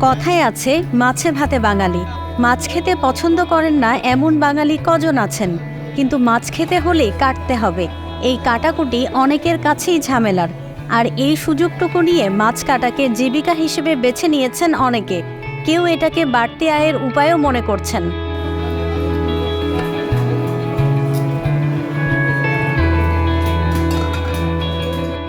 কথায় আছে, মাছে ভাতে বাঙালি। মাছ খেতে পছন্দ করেন না এমন বাঙালি কজন আছেন? কিন্তু মাছ খেতে হলে কাটতে হবে। এই কাটাকুটি অনেকের কাছেই ঝামেলার। আর এই সুযোগটুকু নিয়ে মাছ কাটাকে জীবিকা হিসেবে বেছে নিয়েছেন অনেকে। কেউ এটাকে বাড়তি আয়ের উপায়ও মনে করছেন।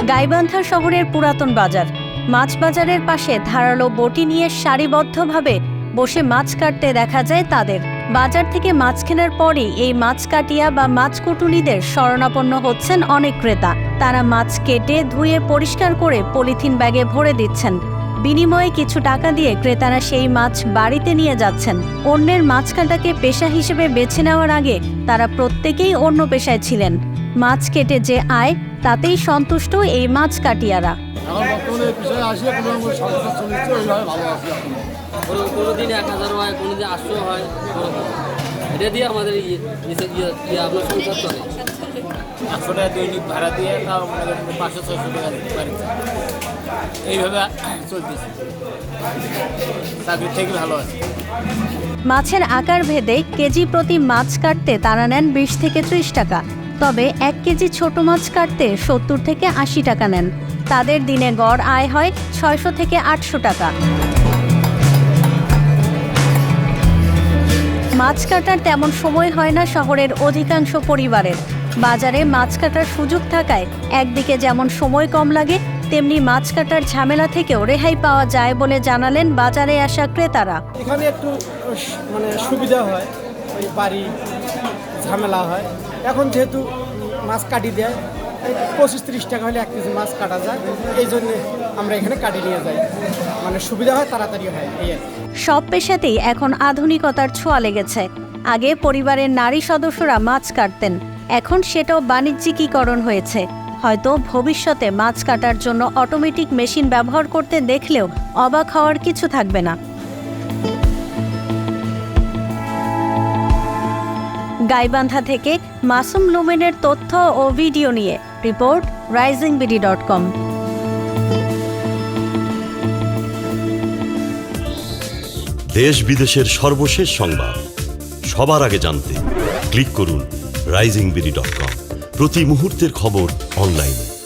গাইবান্ধা শহরের পুরাতন বাজার। মাছ বাজারের পাশে ধারালো বটি নিয়ে সারিবদ্ধভাবে বসে মাছ কাটতে দেখা যায় তাদের। বাজার থেকে মাছ কেনার পরই এই মাছ কাটিয়া বা মাছ কুটুনিদের শরণাপন্ন হচ্ছেন অনেক ক্রেতা। তারা মাছ কেটে ধুয়ে পরিষ্কার করে পলিথিন ব্যাগে ভরে দিচ্ছেন। বিনিময়ে কিছু টাকা দিয়ে ক্রেতারা সেই মাছ বাড়িতে নিয়ে যাচ্ছেন। অন্যের মাছ কাটাকে পেশা হিসেবে বেছে নেওয়ার আগে তারা প্রত্যেকেই অন্য পেশায় ছিলেন। মাছ কেটে যে আয়, তাতেই সন্তুষ্ট এই মাছ কাটিয়ারা। এই বিষয়ে আসি সংসার চলছে ওইভাবে ভালো আছি এখন কোনো কোনো দিন এক হাজার হয় কোনো দিন আটশো হয়। এটা দিয়ে আমাদের ইয়ে ইয়ে- ইয়ে- আপনার সংসার চলে। একশো টাকা দৈনিক ভাড়া দিয়ে তাও মনে করেন পাঁচশো ছয়শো টাকা দিতে পারি। এইভাবে চলতেছে। চাকরির থেকে ভালো আছে। মাছের আকার ভেদে কেজি প্রতি মাছ কাটতে তারা নেন বিশ থেকে ত্রিশ টাকা। তবে এক কেজি ছোট মাছ কাটতে সত্তর থেকে আশি টাকা নেন। তাদের দিনে গড় আয় হয় ছয়শো থেকে আটশো টাকা। মাছ কাটার তেমন সময় হয় না শহরের অধিকাংশ পরিবারের। বাজারে মাছ কাটার সুযোগ থাকায় একদিকে যেমন সময় কম লাগে, তেমনি মাছ কাটার ঝামেলা থেকেও রেহাই পাওয়া যায় বলে জানালেন বাজারে আসা ক্রেতারা। এখানে একটু মানে সুবিধা হয় বাড়ি ঝামেলা হয়। এখন যেহেতু মাছ কাটি দেয় পঁচিশ তিরিশ টাকা হলে এক কেজি মাছ কাটা যায়। এই জন্যে আমরা এখানে কাটি নিয়ে যাই। মানে সুবিধা হয়, তাড়াতাড়ি হয়, এই সব পেশাতেই এখন আধুনিকতার ছোঁয়া লেগেছে। আগে পরিবারের নারী সদস্যরা মাছ কাটতেন, এখন সেটাও বাণিজ্যিকীকরণ হয়েছে। হয়তো ভবিষ্যতে মাছ কাটার জন্য অটোমেটিক মেশিন ব্যবহার করতে দেখলেও অবাক হওয়ার কিছু থাকবে না। গাইবান্ধা থেকে মাসুম লুমেনের তথ্য ও ভিডিও নিয়ে report Rising BD dot com দেশ বিদেশের সর্বশেষ সংবাদ। সবার আগে জানতে ক্লিক করুন রাইজিং বিডি ডট কম প্রতি মুহূর্তের খবর অনলাইনে